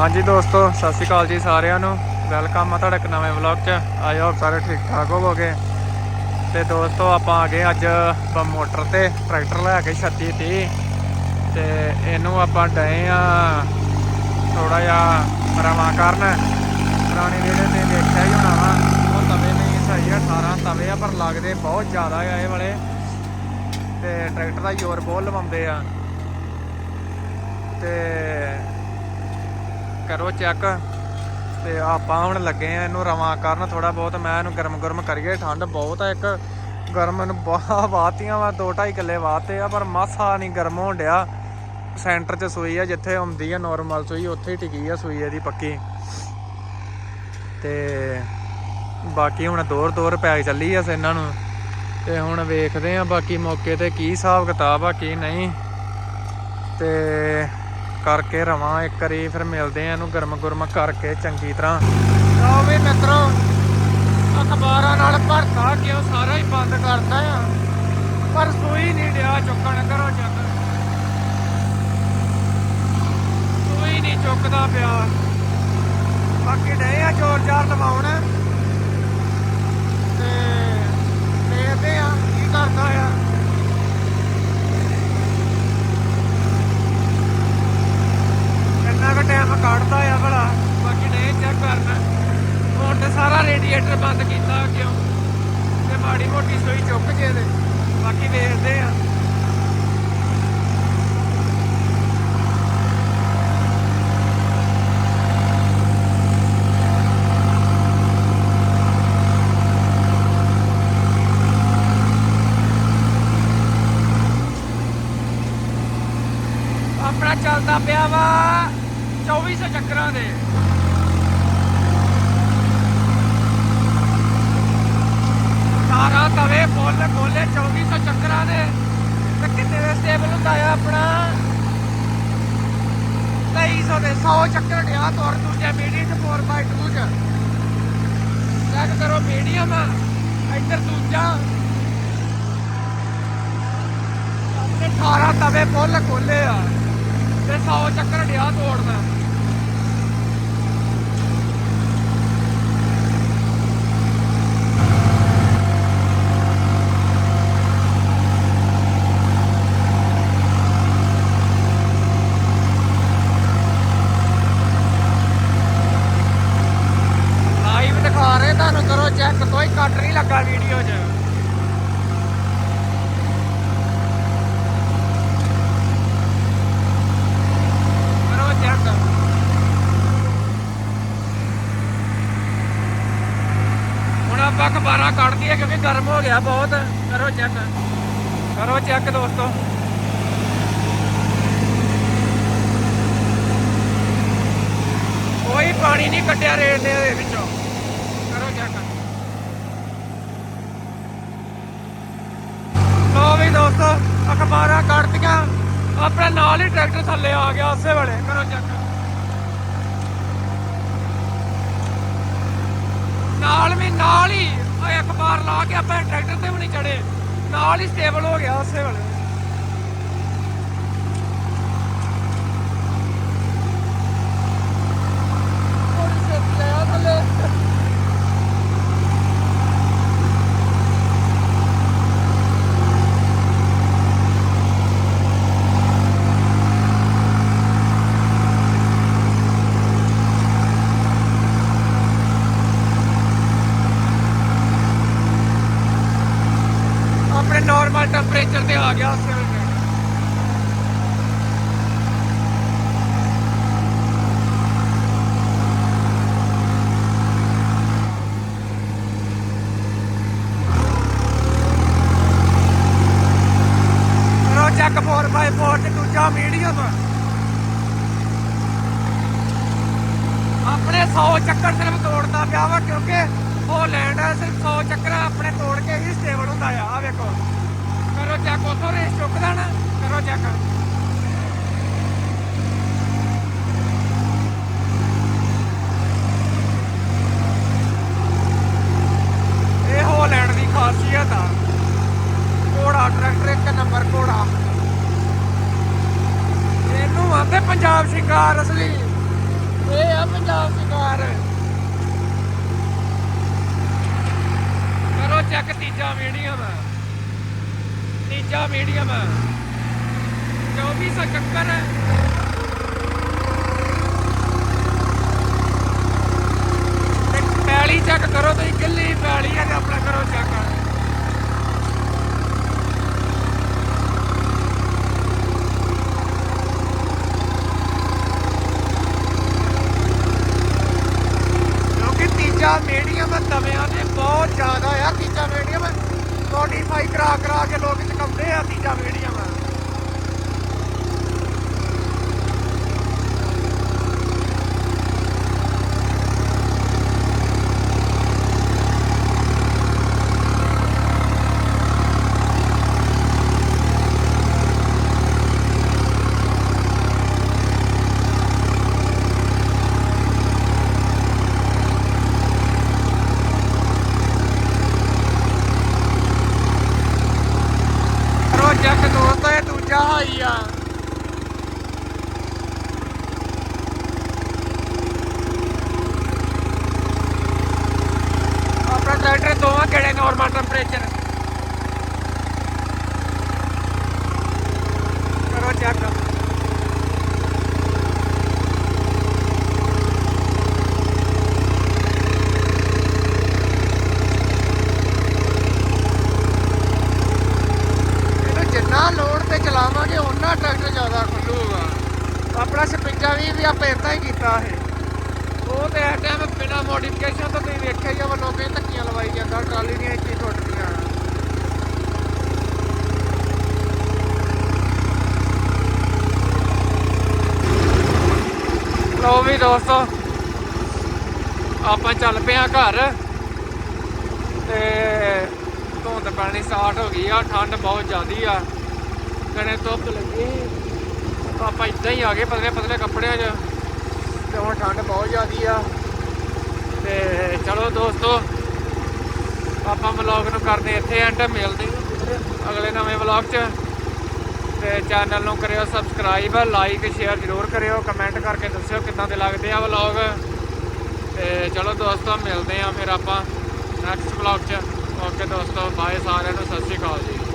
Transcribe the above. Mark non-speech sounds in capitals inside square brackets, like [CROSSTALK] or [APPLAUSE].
ਹਾਂਜੀ ਦੋਸਤੋ, ਸਤਿ ਸ਼੍ਰੀ ਅਕਾਲ ਜੀ ਸਾਰਿਆਂ ਨੂੰ। ਵੈਲਕਮ ਆ ਤੁਹਾਡਾ ਇੱਕ ਨਵੇਂ ਵਲੌਗ 'ਚ। ਆਈ ਹੋਪ ਸਾਰੇ ਠੀਕ ਠਾਕ ਹੋਵੋਗੇ। ਤੇ ਦੋਸਤੋ, ਆਪਾਂ ਆ ਗਏ ਅੱਜ ਮੋਟਰ ਤੇ ਟਰੈਕਟਰ ਲੈ ਕੇ 36 30 ਤੇ ਇਹਨੂੰ ਆਪਾਂ ਡਏ ਆ ਥੋੜਾ ਜਿਹਾ ਰਵਾਂ ਕਰਨ। ਪੁਰਾਣੇ ਜਿਹੜੇ ਤੇ ਦੇਖਿਆ ਹੀ ਹੋਣਾ ਵਾ। ਉਹ ਤਵੇ ਨਹੀਂ ਸਹੀ ਆ 18 ਤਵੇ ਆ, ਪਰ ਲੱਗਦੇ ਬਹੁਤ ਜ਼ਿਆਦਾ ਆ ਇਹ ਵਾਲੇ। ਤੇ ਟਰੈਕਟਰ ਦਾ ਜ਼ੋਰ ਬਹੁਤ ਲਵਾਉਂਦੇ ਆ। ਤੇ ਕਰੋ ਚੈੱਕ। ਤੇ ਆਪਾਂ ਹੁਣ ਲੱਗੇ ਆ ਇਹਨੂੰ ਰਵਾਂ ਕਰਨ ਥੋੜਾ ਬਹੁਤ। ਮੈਂ ਇਹਨੂੰ ਗਰਮ ਗਰਮ ਕਰੀਏ, ਠੰਡ ਬਹੁਤ ਆ ਇੱਕ। ਗਰਮ ਨੂੰ ਬਾਹ [LAUGHS] ਵਾਤੀਆਂ ਵਾ 2.5 ਕਿੱਲੇ ਵਾਤੇ ਆ, ਪਰ ਮਾਸਾ ਨਹੀਂ ਗਰਮ ਹੋਣ ਡਿਆ। ਸੈਂਟਰ 'ਚ ਸੂਈ ਆ, ਜਿੱਥੇ ਹੁੰਦੀ ਆ ਨਾਰਮਲ ਸੂਈ, ਉੱਥੇ ਹੀ ਟਿਕੀ ਆ ਸੂਈ ਇਹਦੀ ਪੱਕੀ। ਤੇ ਬਾਕੀ ਹੁਣ ਦੌਰ ਦੋਰ ਪੈ ਚੱਲੀ ਆ ਇਹਨਾਂ ਨੂੰ। ਤੇ ਹੁਣ ਵੇਖਦੇ ਆ ਬਾਕੀ ਮੌਕੇ ਤੇ ਕੀ ਹਿਸਾਬ ਕਿਤਾਬ ਆ, ਕੀ ਨਹੀਂ। ਤੇ ਕਰਕੇ ਰਵਾਂ, ਇੱਕ ਵਾਰੀ ਫਿਰ ਮਿਲਦੇ ਆ ਇਹਨੂੰ ਗਰਮ ਗਰਮ ਕਰਕੇ ਚੰਗੀ ਤਰ੍ਹਾਂ। ਲਓ ਵੀ ਮਿੱਤਰੋ, ਅਖਬਾਰਾਂ ਨਾਲ ਭਰਤਾ ਕਿਉਂ ਸਾਰਾ ਹੀ ਬੰਦ ਕਰਤਾ ਆ। ਪਰ ਸੂਈ ਨਹੀਂ ਡਿਆ ਚੁੱਕਣ ਕਰੋ ਚੱਕ ਸੂਈ ਨਹੀਂ ਚੁੱਕਦਾ ਪਿਆ। ਬਾਕੀ ਡੇ ਆ ਜ਼ੋਰ ਜ਼ਾਰ ਲਵਾਉਣ। ਤੇ ਦੇਖਦੇ ਆ ਕੀ ਕਰਦਾ ਆ ਕਿੰਨਾ ਕੁ ਟਾਈਮ ਕੱਢਦਾ ਆ ਭਲਾ ਬਾਕੀ ਨਹੀਂ ਚੈੱਕ ਕਰਨਾ ਹੁਣ ਤੇ ਸਾਰਾ ਰੇਡੀਏਟਰ ਬੰਦ ਕੀਤਾ ਕਿਉਂ ਤੇ ਮਾੜੀ ਮੋਟੀ ਸੋਈ ਚੁੱਕ ਜੇ ਤੇ ਬਾਕੀ ਵੇਖਦੇ ਆ ਆਪਣਾ ਚੱਲਦਾ ਪਿਆ ਵਾ 2400 ਚੱਕਰਾਂ ਦੇ। ਸਾਰਾ ਤਵੇ ਫੁੱਲ ਖੋਲੇ 2400 ਚੱਕਰਾਂ ਦੇ। ਤੇ ਕਿੰਨੇ ਦੇ ਸਟੇਬਲ ਹੁੰਦਾ ਆ ਆਪਣਾ? 2300 ਦੇ 100 ਚੱਕਰ ਗਿਆ ਤੋਰ ਦੂਜੇ ਮੀਡੀਅਮ 4x2 ਚ। ਚੈੱਕ ਕਰੋ ਮੀਡੀਅਮ ਇੱਧਰ ਦੂਜਾ। ਆਪਣੇ 18 ਤਵੇ ਫੁੱਲ ਖੋਲੇ ਆ। ਤੇ 100 ਚੱਕਰ ਡਿਆ ਤੋੜਦਾ ਲਾਈਵ ਦਿਖਾ ਰਹੇ ਤੁਹਾਨੂੰ ਕਰੋ ਚੈੱਕ ਕੋਈ ਕੱਟ ਨਹੀਂ ਲੱਗਾ ਵੀਡੀਓ 'ਚ ਕਰੋ ਚੈੱਕ ਹੁਣ ਆਪਾਂ ਅਖਬਾਰਾਂ ਕਿਉਂਕਿ ਗਰਮ ਹੋ ਗਿਆ ਬਹੁਤ। ਕਰੋ ਚੈੱਕ ਕਰੋ ਚੈੱਕ ਦੋਸਤੋ। ਕੋਈ ਪਾਣੀ ਨਹੀਂ ਕੱਢਿਆ ਰੇਲ ਦੇ ਵਿੱਚੋਂ। ਕਰੋ ਚੈੱਕ ਲੋ ਵੀ ਦੋਸਤੋ, ਅਖਬਾਰਾਂ ਕੱਢਤੀਆਂ। ਆਪਣੇ ਨਾਲ ਹੀ ਟਰੈਕਟਰ ਥੱਲੇ ਆ ਗਿਆ ਉਸੇ ਵੇਲੇ। ਕਰੋ ਚੈੱਕ ਨਾਲ ਵੀ ਨਾਲ ਹੀ। ਇੱਕ ਅਖਬਾਰ ਲਾ ਕੇ ਆਪਾਂ ਟਰੈਕਟਰ ਤੇ ਵੀ ਨਹੀਂ ਚੜੇ। ਨਾਲ ਹੀ ਸਟੇਬਲ ਹੋ ਗਿਆ ਉਸੇ ਵੇਲੇ। ਨਾਰਮਲ ਟੈਂਪਰੇਚਰ ਤੇ ਆ ਗਿਆ ਉਸੇ ਵੇਲੇ। ਕਰੋ ਚੱਕ 4x4 ਤੇ ਦੂਜਾ ਮੀਡੀਅਮ ਆਪਣੇ 100 ਚੱਕਰ ਸਿਰਫ ਤੋੜਦਾ ਪਿਆ ਵਾ ਕਿਉਂਕਿ ਉਹ ਲੈਂਡ ਹੈ, ਸਿਰਫ 100 ਚੱਕਰ ਆਪਣੇ ਤੋੜ ਕੇ ਹੀ ਸਟੇਬਲ ਹੁੰਦਾ ਆ। ਆ ਵੇਖੋ। ਕਰੋ ਚੈੱਕ, ਉਥੋਂ ਰੇਸ ਚੁੱਕਦਾ ਨਾ, ਕਰੋ ਚੈੱਕ। ਦੀ ਖਾਸੀਅਤ ਆ। ਘੋੜਾ, ਟਰੈਕਟਰ ਇੱਕ ਨੰਬਰ ਘੋੜਾ। ਇਹਨੂੰ ਆਂਦੇ ਪੰਜਾਬ ਸ਼ਿਕਾਰ ਅਸਲੀ। ਇਹ ਆ ਪੰਜਾਬ ਸ਼ਿਕਾਰ ਕਰੋ ਚੈੱਕ ਤੀਜਾ ਵੀਡੀਓ ਦਾ ਮੀਡੀਅਮ ਤੀਜਾ ਮੀਡੀਅਮ 2471 ਤੇ ਪੈਲੀ ਚੈੱਕ ਕਰੋ ਤੁਸੀਂ ਕਿੱਲੀ ਪੈਲੀ ਹੈ ਤੇ ਆਪਣਾ ਕਰੋ ਚੈੱਕ ਕਿਉਂਕਿ ਤੀਜਾ ਮੀਡੀਅਮ ਤਵਿਆਂ ਦੇ ਬਹੁਤ ਜ਼ਿਆਦਾ ਆ ਤੀਜਾ ਮੀਡੀਅਮ ਮੋਡੀਫਾਈ ਕਰਾ ਕਰਾ ਕੇ ਲੋਕ ਚਕਾਉਂਦੇ ਆ ਤੀਜਾ ਮੀਡੀਅਮ ਕਰੋ ਚੈੱਕ ਦੋਸਤੋ ਇਹ ਦੂਜਾ ਹਾਈ ਆ ਆਪਣਾ ਟਰੈਕਟਰ ਦੋਵਾਂ ਕਿਹੜੇ ਨਾਰਮਲ ਟੈਂਪਰੇਚਰ ਕਰੋ ਚੈੱਕ। ਜਿੰਨਾ ਲੋਡ ਤੇ ਚਲਾਵਾਂਗੇ ਉਹਨਾਂ ਟਰੈਕਟਰ ਜ਼ਿਆਦਾ ਖੁੱਲੂਗਾ ਆਪਣਾ 56 ਵੀ ਆਪਾਂ ਇਦਾਂ ਹੀ ਕੀਤਾ ਇਹ। ਉਹ ਤੇ ਇਸ ਟਾਈਮ ਬਿਨਾ ਮੋਡੀਫਿਕੇਸ਼ਨ ਤੋਂ ਤੁਸੀਂ ਵੇਖਿਆ ਹੀ ਆ ਵਾ ਧੱਕੀਆਂ ਲਵਾਈ ਜਾਂਦਾ, ਟਰਾਲੀ ਦੀਆਂ ਇੱਥੇ ਹੀ ਟੁੱਟਦੀਆਂ ਲੋ ਵੀ ਦੋਸਤੋ, ਆਪਾਂ ਚੱਲ ਪਏ ਆ ਘਰ। ਤੇ ਧੁੰਦ ਪੈਣੀ ਸਟਾਰਟ ਹੋ ਗਈ ਆ, ਠੰਡ ਬਹੁਤ ਜ਼ਿਆਦੀ ਆ। ਕਣੇ ਧੁੱਪ ਲੱਗੀ। ਆਪਾਂ ਇਦਾਂ ਹੀ ਆ ਗਏ ਪਤਲੇ ਪਤਲੇ ਕੱਪੜਿਆਂ 'ਚ। ਤੇ ਹੁਣ ਠੰਡ ਬਹੁਤ ਜ਼ਿਆਦੀ ਆ। ਤੇ ਚਲੋ ਦੋਸਤੋ, ਆਪਾਂ ਵਲੌਗ ਨੂੰ ਕਰਦੇ ਇੱਥੇ ਐਂਡ ਮਿਲਦੇ ਅਗਲੇ ਨਵੇਂ ਵਲੌਗ 'ਚ। ਤੇ ਚੈਨਲ ਨੂੰ ਕਰਿਓ ਸਬਸਕ੍ਰਾਈਬ ਲਾਈਕ ਸ਼ੇਅਰ ਜ਼ਰੂਰ ਕਰਿਓ ਕਮੈਂਟ ਕਰਕੇ ਦੱਸਿਓ ਕਿੱਦਾਂ ਦੇ ਲੱਗਦੇ ਆ ਵਲੌਗ ਤੇ ਚਲੋ ਦੋਸਤੋ, ਮਿਲਦੇ ਆ ਫਿਰ ਆਪਾਂ ਨੈਕਸਟ ਵਲੌਗ 'ਚ। ਓਕੇ ਦੋਸਤੋ ਬਾਏ ਸਾਰਿਆਂ ਨੂੰ, ਸਤਿ ਸ਼੍ਰੀ ਅਕਾਲ ਜੀ।